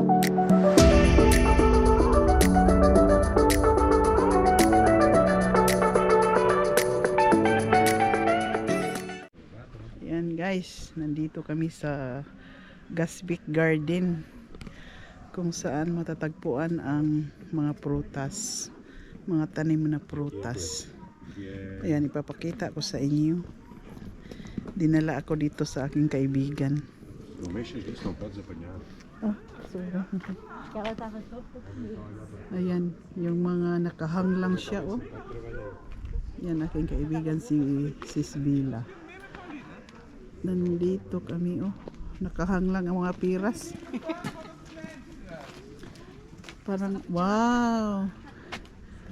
Yan guys, nandito kami sa Gasbic Garden kung saan matatagpuan ang mga prutas, mga tanim na prutas. Ayan, ipapakita ko sa inyo. Dinala ako dito sa aking kaibigan. Oh, sorry. Ayan, yung mga nakahang lang siya, oh. Yan aking kaibigan si Sis Bila. Nandito kami, oh. Nakahang lang ang mga piras. Parang, wow!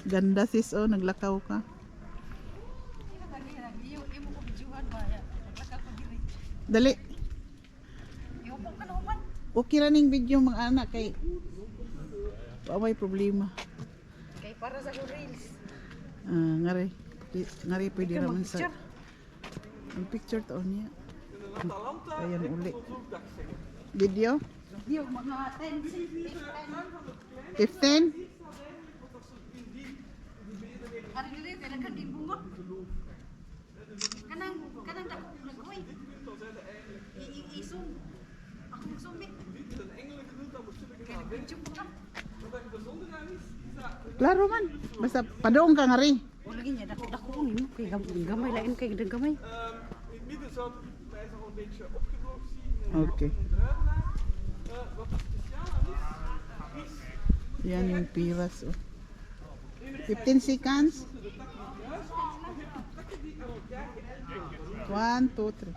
Ganda sis, oh. Naglakaw ka. Dali. Okay ra ning video mga anak kay pa may problema. Kay para sa reels. Ah, ngari. Ngari pwede raman sa ang picture to niya. Ayan uli. Video? Di mga 10 15? Ari dili kay nagkan bunga. Kanang kanang dako nagoy. I i isum. Ako sumit. Kay nagpicture ko ka. Klaro man. Basta padong ka ngari. O lagi niya dako dako ni kay gamay gamay lain kay gamay. Okay. Yan yung piras. Oh. 15 seconds. 1, 2, 3.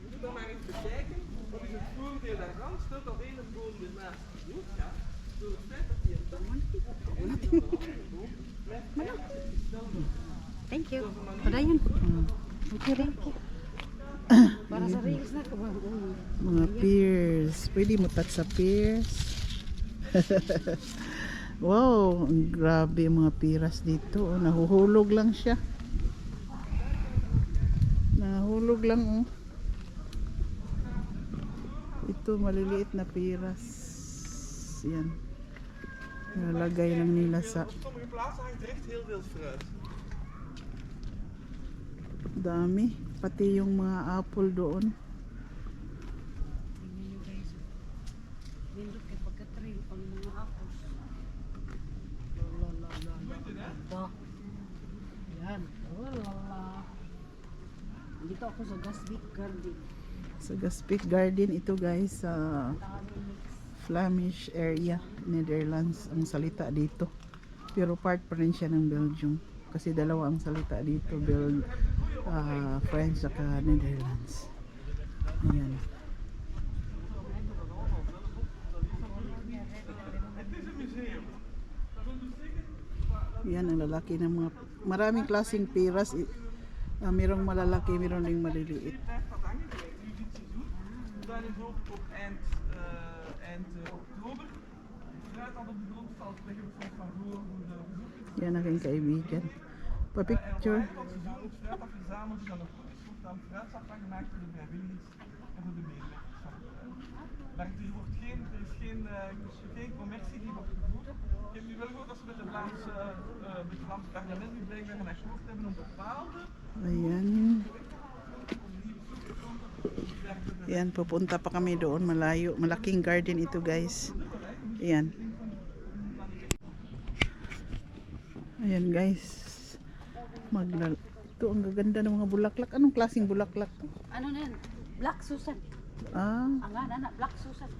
je moet dan maar eens bekijken. Wat is het voordeel daarvan? Stelt gaat. Door het dat een tak Thank you. Padayon. Okay, thank you. Para sa reels na? Mga pears. Pwede mo touch sa pears. wow, grabe mga piras dito. Oh, nahuhulog lang siya. Nahulog lang oh. Ito maliliit na piras. Yan. Nalagay lang nila sa dami. Pati yung mga apple doon. Bindot kay pagka-trail pang mga apples. La la la la. Ito. Yan. Dito ako sa Gasbik Garden. Sa Gaspik Garden ito guys sa Flemish area, Netherlands ang salita dito. Pero part pa rin siya ng Belgium. Kasi dalawa ang salita dito, Bel ah, French at Netherlands. Ayan. Yan ang lalaki ng mga maraming klaseng piras. I- ah, merong malalaki, meron ding maliliit. Dan is ook op eind, eh, eind eh, oktober. Fruit dat op de grond valt, leggen we het van voor hoe de bezoekers Yan aking kaibigan. Pa-picture. En op het einde van het seizoen het fruit dat verzameld is, dan een soort aan fruitsap van gemaakt voor de vrijwilligers en voor de medewerkers van het fruit. Maar er, wordt geen, er is geen, eh, geen commercie die wordt gevoerd. Ik heb nu wel gehoord dat ze met, de Vlaamse, eh, met het Vlaams parlement nu blijkbaar een akkoord hebben om bepaalde Ayan. Yan, pupunta pa kami doon. Malayo. Malaking garden ito guys. Ayan. Ayan guys. Maglal... Ito, ang gaganda ng mga bulaklak. Anong klaseng bulaklak to? Ano na yan? Black Susan. Ah, Ang na, Black Susan.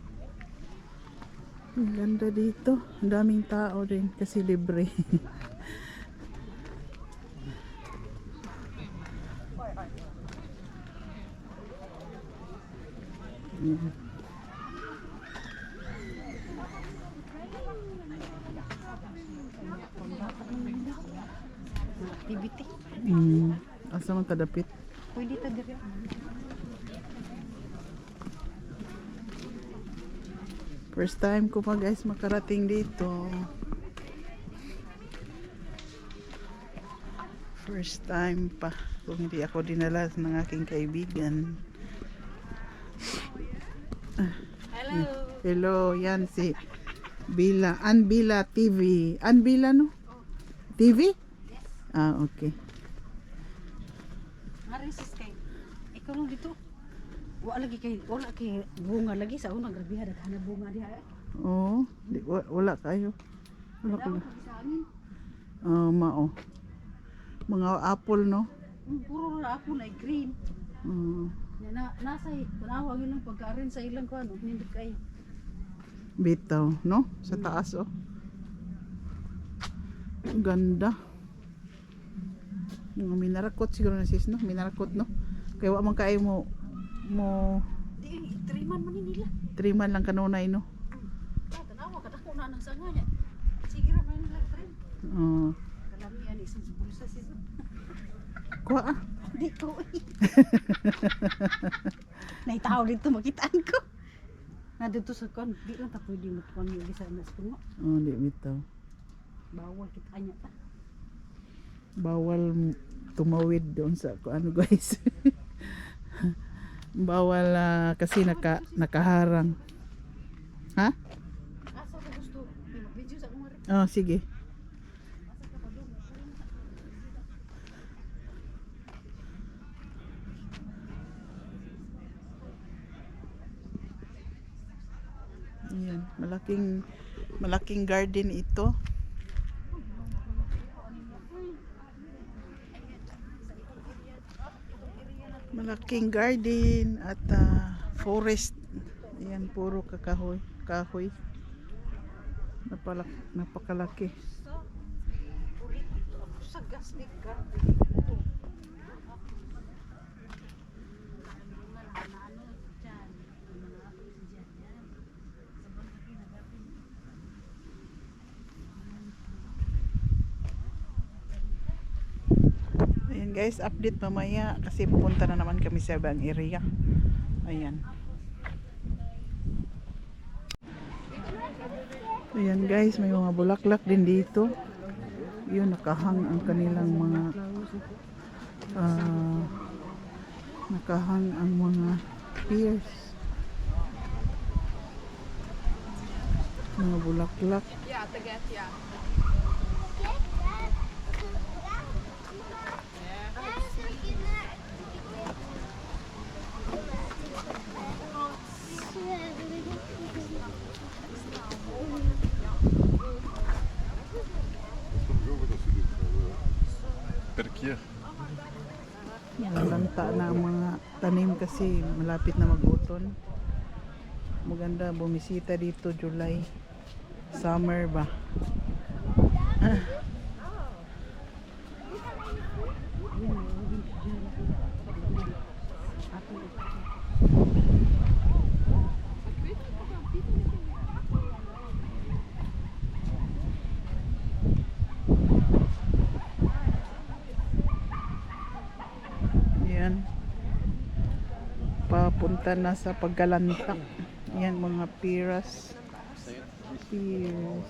ang ganda dito. Ang daming tao din kasi libre. Activity. Mm. Asa man kadapit? Pwede ta diri. First time ko pa guys makarating dito. First time pa kung hindi ako dinala ng aking kaibigan. Hello. Hello, yan si Bila. Anbila TV. Anbila no? TV? Ah, okay. Marisis kay. Ikaw lang dito. Wala lagi kay wala kay bunga lagi sa unang grabe daghan na bunga diha. eh. Oo. Di, wa- wala kayo. Wala amin. Ah, mao. Mga apple no? Mm, puro ako na green. Mm, Na, na nasa tanawa yun lang pagka-arrange sa ilang ko ano, hindi kay. bitaw, no? Sa taas oh. Ang Ganda. Mga minarakot siguro na sis, no? Minarakot, no? Kaya wa man kayo mo mo Di triman man ni nila. triman lang kanunay, no? Ah, tanawa kada ko na nang sanga niya. Sige ra man nila trim. Oo. Kalami yan isang bulsa sis. kuha ah. Di ko. Naitaw dito makitaan ko. Na dito sa kon, di lang ta pwede mo kon yung isa na sa. Oh, di bitaw. Bawal kita anya ta. Bawal tumawid doon sa kung ano guys. Bawal ah, kasi naka nakaharang. Ha? Asa ko gusto mag-video sa rin. Oh, sige. Asa ka pa doon? Ayan, malaking malaking garden ito. Malaking garden at ah, forest. Ayan, puro kakahoy, kahoy. Napalak, napakalaki. Sa gas ni ka. Ayan guys, update mamaya kasi pupunta na naman kami sa ibang area. Ayan. Ayan guys, may mga bulaklak din dito. Yun, nakahang ang kanilang mga ah, nakahang ang mga pears. Mga bulaklak. Sowieso per keer. Nalanta na ang mga tanim kasi malapit na mag-uton. Maganda bumisita dito July. Summer ba? Yan. Papunta na sa paggalantak. Yan mga piras. Piras.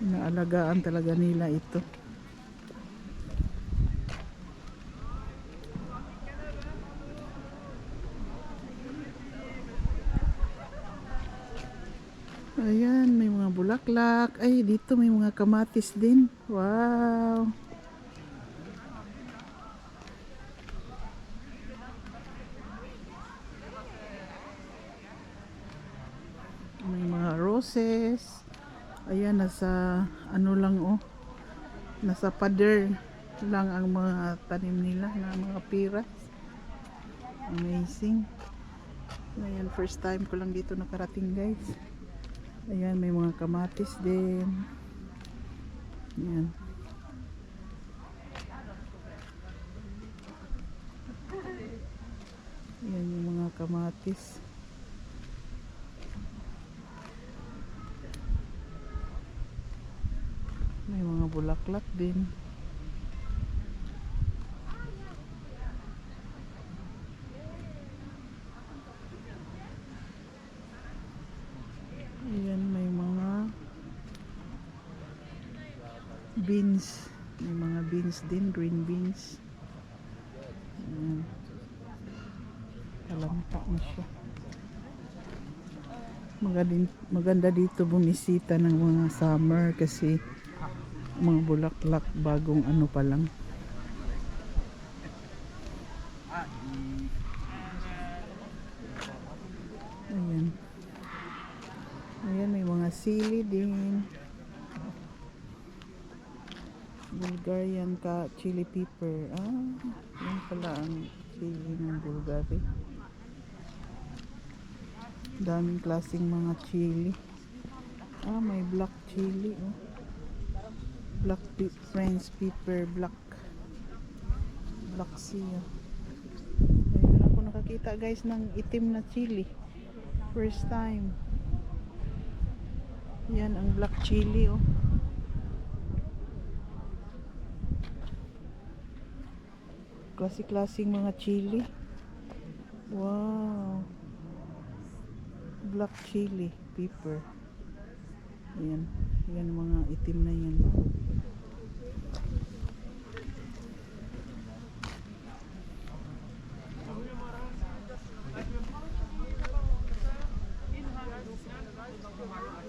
Naalagaan talaga nila ito. Ayan, may mga bulaklak. Ay, dito may mga kamatis din. Wow. May mga roses. Ayan, nasa ano lang oh. Nasa pader lang ang mga tanim nila na mga piras. Amazing. Ayan, first time ko lang dito nakarating guys. Ayan, may mga kamatis din. Ayan. Ayan yung mga kamatis. May mga bulaklak din. Ayan, may mga beans. May mga beans din, green beans. Ayan. Kalampa na siya. Maganda, maganda dito bumisita ng mga summer kasi mga bulaklak bagong ano pa lang. Ayan. Ayan, may mga sili din. Bulgarian ka chili pepper. Ah, yan pala ang chili ng Bulgari. Daming klaseng mga chili. Ah, may black chili. Oh. Black pe- French pepper, black. Black sea. Ayun lang ako nakakita guys ng itim na chili. First time. Yan ang black chili oh. Klase-klaseng mga chili. Wow. Black chili pepper. Yan. Yan mga itim na yan.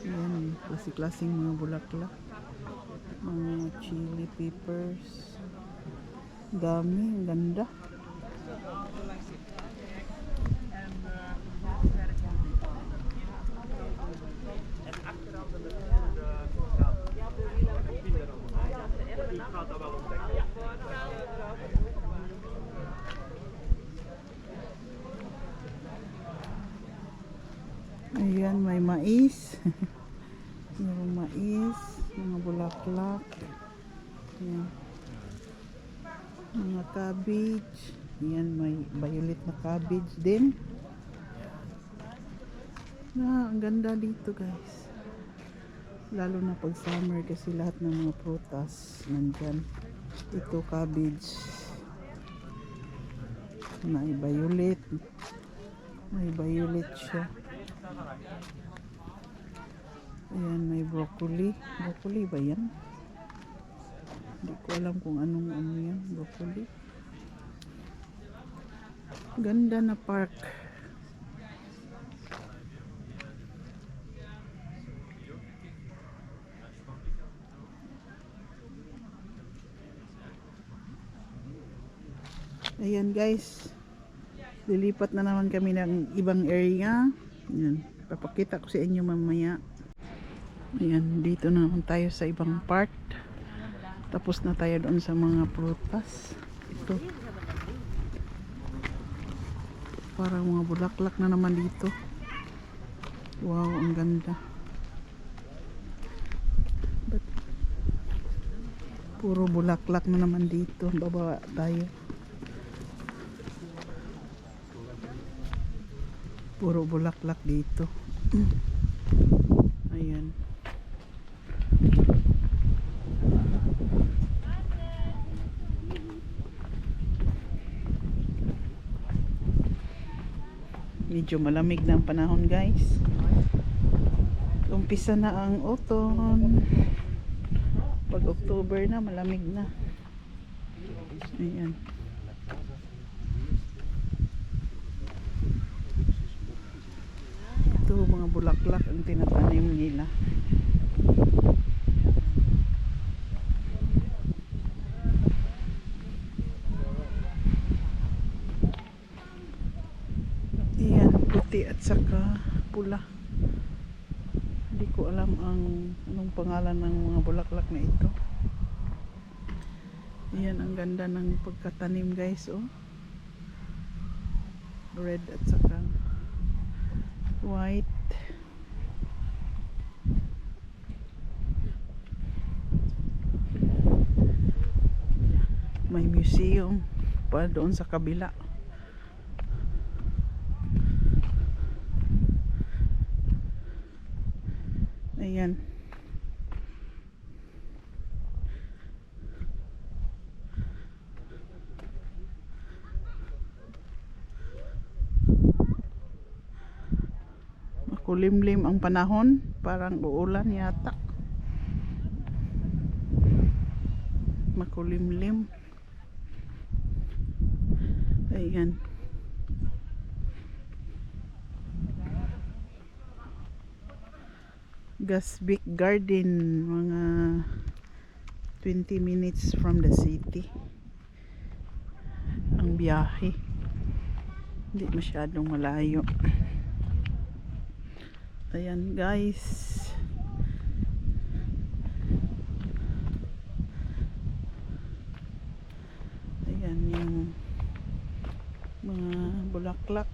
Yan. Klase-klaseng mga bulaklak. Mga chili peppers. Dami. Ganda. Ayan, may mais. violet na cabbage din. Na, ang ganda dito guys. Lalo na pag summer kasi lahat ng mga prutas nandyan. Ito cabbage. May violet. May violet siya. Ayan, may broccoli. Broccoli ba yan? Hindi ko alam kung anong ano yan. Broccoli. Ganda na park. Ayan guys. Lilipat na naman kami ng ibang area. Ayan. Papakita ko sa inyo mamaya. Ayan, dito na naman tayo sa ibang part. Tapos na tayo doon sa mga prutas. Ito. Parang mga bulaklak na naman dito. Wow, ang ganda. But, puro bulaklak na naman dito. Baba tayo. Puro bulaklak dito. Ayan. Medyo malamig na panahon guys. Umpisa na ang autumn. Pag October na, malamig na. Ayan. Ito mga bulaklak ang tinatanim nila. Ayan, puti at saka pula. Hindi ko alam ang anong pangalan ng mga bulaklak na ito. Ayan, ang ganda ng pagkatanim guys, oh. Red at saka white. May museum pa doon sa kabila. Ayan. Makulimlim ang panahon, parang uulan yata. makulimlim ayan Gasbik Garden mga 20 minutes from the city. Ang biyahe. Hindi masyadong malayo. Ayan guys. Ayan yung mga bulaklak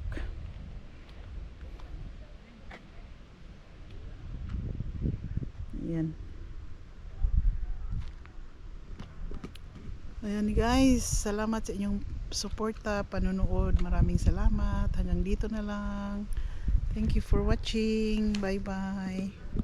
ayan. Ayan guys. Salamat sa inyong suporta panonood. Maraming salamat. Hanggang dito na lang. Thank you for watching. Bye bye